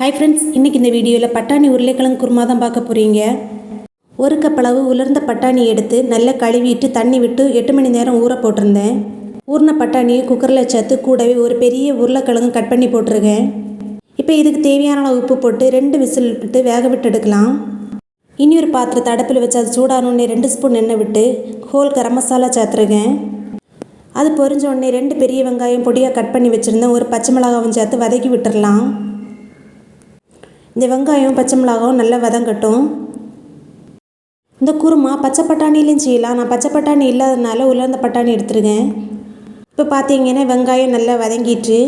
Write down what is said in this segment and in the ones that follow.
Hi friends இன்றைக்கி இந்த வீடியோவில் பட்டாணி உருளைக்கிழங்கு குருமா தான் பார்க்க போகிறீங்க ஒரு கப் அளவு உலர்ந்த பட்டாணி எடுத்து நல்லா கழுவிட்டு தண்ணி விட்டு எட்டு மணி நேரம் ஊற போட்டிருந்தேன். ஊறின பட்டாணியை குக்கரில் சேர்த்து கூடவே ஒரு பெரிய உருளைக்கிழங்கு கட் பண்ணி போட்டிருக்கேன். இப்போ இதுக்கு தேவையான அளவு உப்பு போட்டு ரெண்டு விசில் விட்டு வேக விட்டு எடுக்கலாம். இனி ஒரு பாத்திரத்தை அடுப்பில் வச்சு அது சூடானோடனே ரெண்டு ஸ்பூன் எண்ணெய் விட்டு ஹோல் கரம் மசாலா சேர்த்துருக்கேன். அது பொரிஞ்ச உடனே ரெண்டு பெரிய வெங்காயம் பொடியாக கட் பண்ணி வச்சுருந்தேன் ஒரு பச்சை மிளகாவும் சேர்த்து வதக்கி விட்டுடலாம் இந்த வெங்காயம் பச்சை மிளகாவும் நல்லா வதங்கட்டும். இந்த குருமா பச்சை பட்டாணிலையும் செய்யலாம். நான் பச்சை பட்டாணி இல்லாததுனால உலர்ந்த பட்டாணி எடுத்துருக்கேன். இப்போ பார்த்தீங்கன்னா வெங்காயம் நல்லா வதங்கிட்டு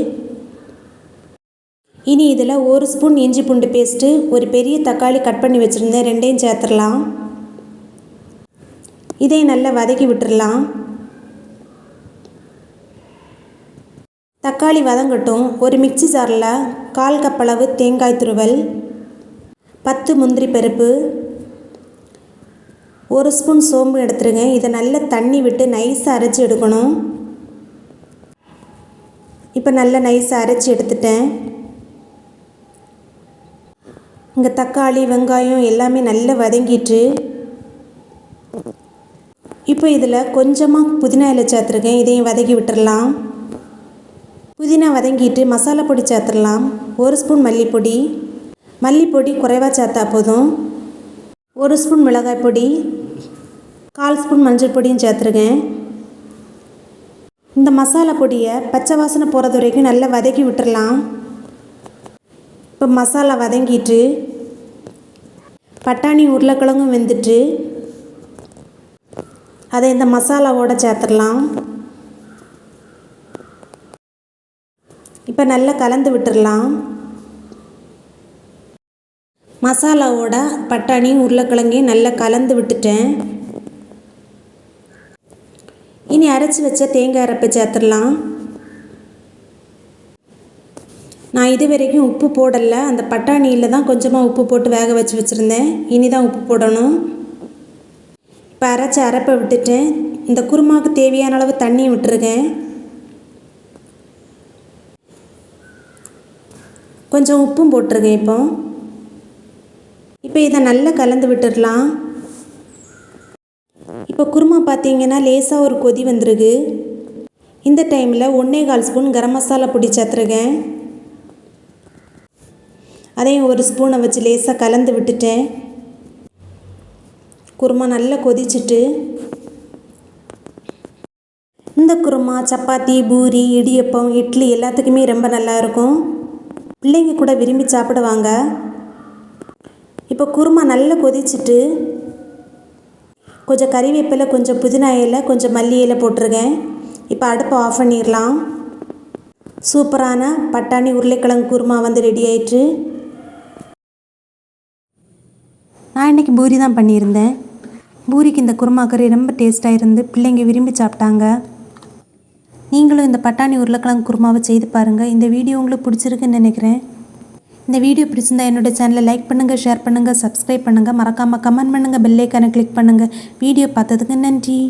இனி இதில் ஒரு ஸ்பூன் இஞ்சி பூண்டு பேஸ்ட்டு ஒரு பெரிய தக்காளி கட் பண்ணி வச்சுருந்தேன். ரெண்டையும் சேர்த்துடலாம். இதையும் நல்லா வதக்கி விட்டுடலாம். தக்காளி வதங்கட்டும். ஒரு மிக்சி ஜாரில் கால் கப் அளவு தேங்காய் துருவல் பத்து முந்திரி பருப்பு ஒரு ஸ்பூன் சோம்பு எடுத்துருங்க. இதை நல்லா தண்ணி விட்டு நைஸாக அரைச்சி எடுக்கணும். இப்போ நல்லா நைஸாக அரைச்சி எடுத்துட்டேன். இங்கே தக்காளி வெங்காயம் எல்லாமே நல்லா வதங்கிட்டு இப்போ இதில் கொஞ்சமாக புதினா இலை சேர்த்துருக்கேன். இதையும் வதக்கி விட்டுடலாம் புதினா வதங்கிட்டு மசாலா பொடி சேர்த்துடலாம் ஒரு ஸ்பூன் மல்லிப்பொடி. மல்லிப்பொடி குறைவாக சேர்த்தா போதும். ஒரு ஸ்பூன் மிளகாய் பொடி கால் ஸ்பூன் மஞ்சள் பொடியும் சேர்த்துருக்கேன். இந்த மசாலா பொடியை பச்சை வாசனை போகிறது வரைக்கும் நல்லா வதக்கி விட்டுடலாம் இப்போ மசாலா வதங்கிட்டு பட்டாணி உருளைக்கிழங்கும் வெந்துட்டு அதை இந்த மசாலாவோட சேர்த்துடலாம். இப்போ நல்லா கலந்து விட்டுடலாம் மசாலாவோட பட்டாணி உருளைக்கிழங்கையும் நல்லா கலந்து விட்டுட்டேன். இனி அரைச்சி வச்ச தேங்காய் அரைப்பை சேர்த்துடலாம். நான் இது வரைக்கும் உப்பு போடலை. அந்த பட்டாணியில் தான் கொஞ்சமாக உப்பு போட்டு வேக வச்சு வச்சுருந்தேன். இனி தான் உப்பு போடணும். இப்போ அரைச்சி அரைப்பை விட்டுட்டேன். இந்த குருமாவுக்கு தேவையான அளவு தண்ணி விட்டுருக்கேன். கொஞ்சம் உப்பும் போட்டிருக்கேன் இப்போ. இப்போ இதை நல்லா கலந்து விட்டுடலாம் இப்போ குருமா பார்த்தீங்கன்னா லேசாக ஒரு கொதி வந்திருக்கு. இந்த டைமில் ஒன்றே கால் ஸ்பூன் கரம் மசாலா பொடி சேர்த்துருக்கேன். அதையும் ஒரு ஸ்பூனை வச்சு லேசாக கலந்து விட்டுட்டேன். குருமா நல்லா கொதிச்சுட்டு இந்த குருமா சப்பாத்தி பூரி இடியப்பம் இட்லி எல்லாத்துக்குமே ரொம்ப நல்லா இருக்கும். பிள்ளைங்க கூட விரும்பி சாப்பிடுவாங்க. இப்போ குருமா நல்லா கொதிச்சுட்டு கொஞ்சம் கறிவேப்பிலை கொஞ்சம் புதினா இலை கொஞ்சம் மல்லி இலை போட்டிருக்கேன். இப்போ அடுப்பை ஆஃப் பண்ணிடலாம். சூப்பரான பட்டாணி உருளைக்கிழங்கு குருமா வந்து ரெடி ஆயிட்டு. நான் இன்றைக்கி பூரி தான் பண்ணியிருந்தேன். பூரிக்கு இந்த குருமா கறி ரொம்ப டேஸ்ட்டாக இருந்து பிள்ளைங்க விரும்பி சாப்பிட்டாங்க. நீங்களும் இந்த பட்டாணி உருளைக்கிழங்கு குருமாவை செய்து பாருங்கள் இந்த வீடியோ உங்களுக்கு பிடிச்சிருக்குன்னு நினைக்கிறேன். இந்த வீடியோ பிடிச்சிருந்தா என்னோட சேனலை லைக் பண்ணுங்கள் ஷேர் பண்ணுங்கள் சப்ஸ்கிரைப் பண்ணுங்கள் மறக்காமல் கமெண்ட் பண்ணுங்கள் பெல்லைக்கானை கிளிக் பண்ணுங்கள் வீடியோ பார்த்ததுக்கு நன்றி.